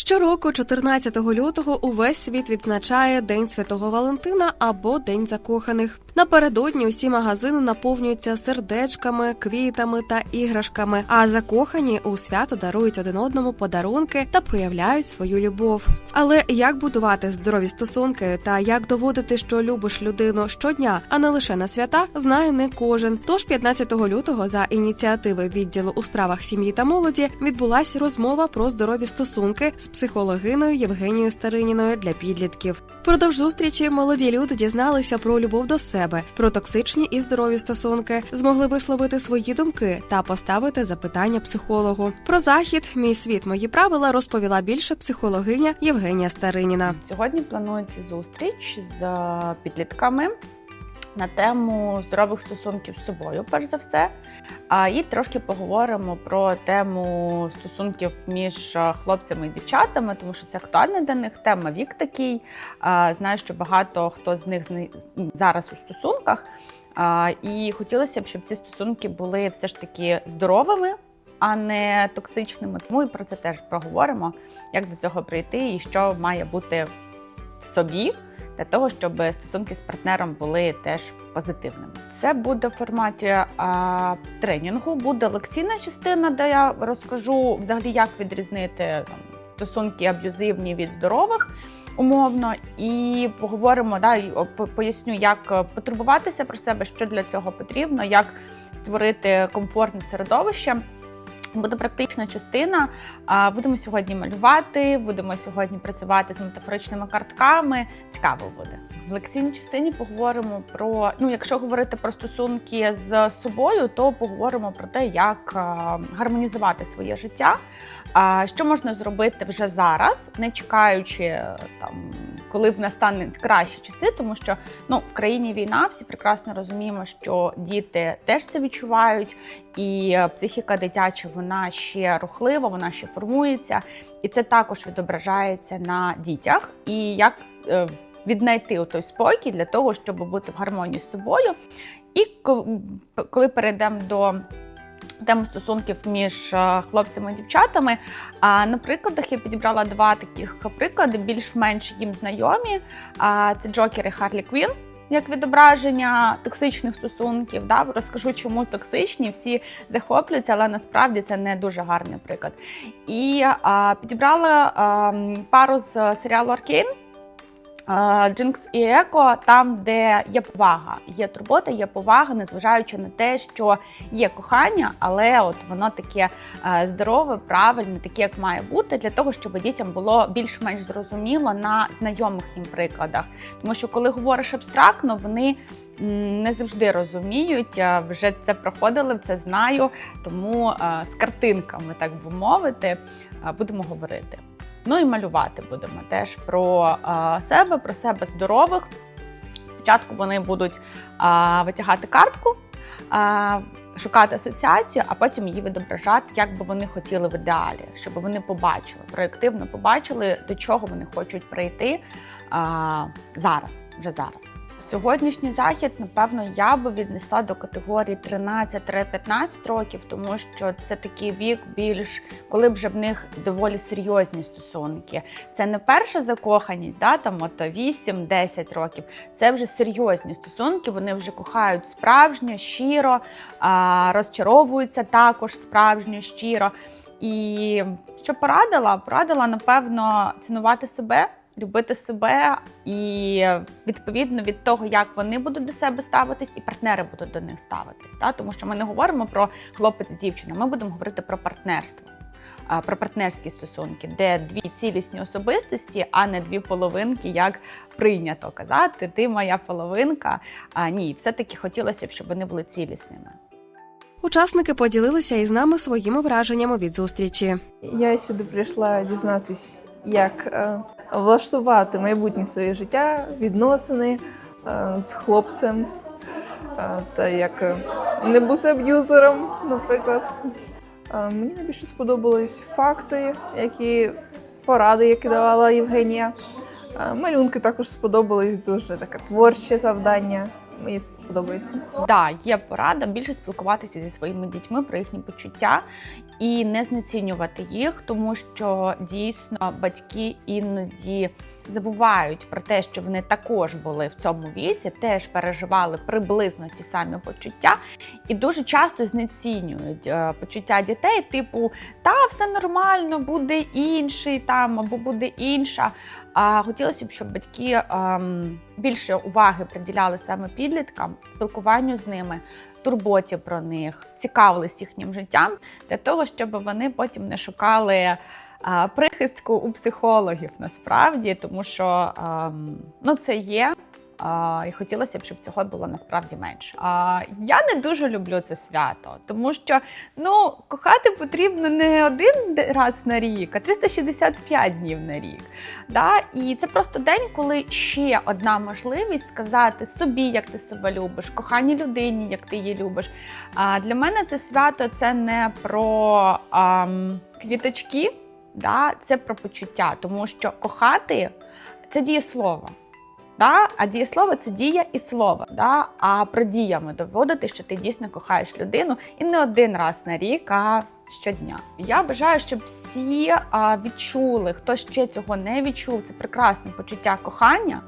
Щороку, 14 лютого, увесь світ відзначає День Святого Валентина або День закоханих. Напередодні усі магазини наповнюються сердечками, квітами та іграшками. А закохані у свято дарують один одному подарунки та проявляють свою любов. Але як будувати здорові стосунки та як доводити, що любиш людину щодня, а не лише на свята, знає не кожен. Тож 15 лютого за ініціативи відділу у справах сім'ї та молоді відбулася розмова про здорові стосунки з психологиною Євгенією Стариніною для підлітків. Продовж зустрічі молоді люди дізналися про любов до себе, про токсичні і здорові стосунки, змогли висловити свої думки та поставити запитання психологу. Про захід Мій світ, мої правила розповіла більше психологиня Євгенія Стариніна. Сьогодні планується зустріч з підлітками на тему здорових стосунків з собою, перш за все. І трошки поговоримо про тему стосунків між хлопцями і дівчатами, тому що це актуальна для них тема. Вік такий. Знаю, що багато хто з них зараз у стосунках. І хотілося б, щоб ці стосунки були все ж таки здоровими, а не токсичними. Тому і про це теж проговоримо, як до цього прийти і що має бути в собі для того, щоб стосунки з партнером були теж позитивними. Це буде в форматі а, тренінгу, буде лекційна частина, де я розкажу взагалі, як відрізнити там, стосунки аб'юзивні від здорових. Умовно, і поговоримо, да, поясню, як потурбуватися про себе, що для цього потрібно, як створити комфортне середовище. Буде практична частина. Будемо сьогодні малювати, будемо сьогодні працювати з метафоричними картками. Цікаво буде. В лекційній частині поговоримо про ну, якщо говорити про стосунки з собою, то поговоримо про те, як гармонізувати своє життя. Що можна зробити вже зараз, не чекаючи там, коли б настануть кращі часи, тому що ну в країні війна, всі прекрасно розуміємо, що діти теж це відчувають, і е, психіка дитяча вона ще рухлива, вона ще формується, і це також відображається на дітях. І як е, віднайти той спокій для того, щоб бути в гармонії з собою. І коли перейдемо до теми стосунків між е, хлопцями і дівчатами, на прикладах я підібрала два таких приклади, більш-менш їм знайомі. Це Джокер і Харлі Квін. Як відображення токсичних стосунків, да? розкажу, чому токсичні, всі захоплюються, але насправді це не дуже гарний приклад. І а, підібрала а, пару з серіалу Аркейн. Джинкс і Еко, там, де є повага, є турбота, є повага, незважаючи на те, що є кохання, але от воно таке е, здорове, правильне, таке, як має бути, для того, щоб дітям було більш-менш зрозуміло на знайомих їм прикладах. Тому що коли говориш абстрактно, вони не завжди розуміють. е, Вже це проходили, це знаю. Тому е, з картинками, так би мовити, будемо говорити. Ну і малювати будемо теж про себе, про себе здорових. Спочатку вони будуть витягати картку, шукати асоціацію, а потім її відображати, як би вони хотіли в ідеалі, щоб вони побачили, проєктивно побачили, до чого вони хочуть прийти а, зараз, вже зараз. Сьогоднішній захід, напевно, я би віднесла до категорії 13-15 років, тому що це такий вік більш, коли вже в них доволі серйозні стосунки. Це не перша закоханість, да, там от 8-10 років. Це вже серйозні стосунки. Вони вже кохають справжньо, щиро, розчаровуються також справжньо, щиро. І що порадила? Порадила, напевно, цінувати себе. Любити себе і відповідно від того, як вони будуть до себе ставитись, і партнери будуть до них ставитись. Та? Тому що ми не говоримо про хлопець-дівчина, ми будемо говорити про партнерство, про партнерські стосунки, де дві цілісні особистості, а не дві половинки, як прийнято казати. Ти моя половинка. А ні, все-таки хотілося б, щоб вони були цілісними. Учасники поділилися із нами своїми враженнями від зустрічі. Я сюди прийшла дізнатись, як е, влаштувати майбутнє своє життя, відносини е, з хлопцем, е, та як е, не бути аб'юзером, наприклад. Мені найбільше сподобались факти, які поради, які давала Євгенія. Малюнки також сподобались дуже таке творче завдання. Мені це сподобається. Да, є порада більше спілкуватися зі своїми дітьми про їхні почуття і не знецінювати їх, тому що дійсно батьки іноді забувають про те, що вони також були в цьому віці, теж переживали приблизно ті самі почуття, і дуже часто знецінюють е, почуття дітей, типу, та все нормально, буде інший там або буде інша. А хотілося б, щоб батьки ем, більше уваги приділяли саме підліткам, спілкуванню з ними, турботі про них, цікавились їхнім життям для того, щоб вони потім не шукали. Прихистку у психологів насправді, тому що ем, ну це є, а, і хотілося б, щоб цього було насправді менше. А, я не дуже люблю це свято, тому що ну кохати потрібно не один раз на рік, а 365 днів на рік. Да? І це просто день, коли ще одна можливість сказати собі, як ти себе любиш, коханій людині, як ти її любиш. А для мене це свято це не про ам, квіточки, да? це про почуття, тому що кохати це дієслово. Да? А дієслово це дія і слово. Да? А про діями доводити, що ти дійсно кохаєш людину і не один раз на рік, а щодня. Я бажаю, щоб всі а, відчули, хто ще цього не відчув, це прекрасне почуття кохання,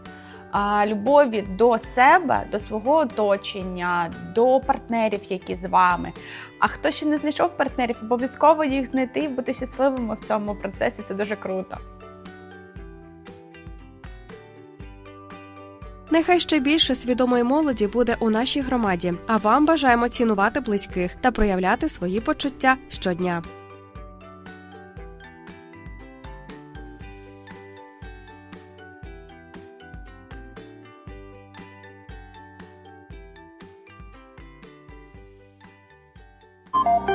любові до себе, до свого оточення, до партнерів, які з вами. А хто ще не знайшов партнерів, обов'язково їх знайти і бути щасливими в цьому процесі. Це дуже круто. Нехай ще більше свідомої молоді буде у нашій громаді. А вам бажаємо цінувати близьких та проявляти свої почуття щодня. you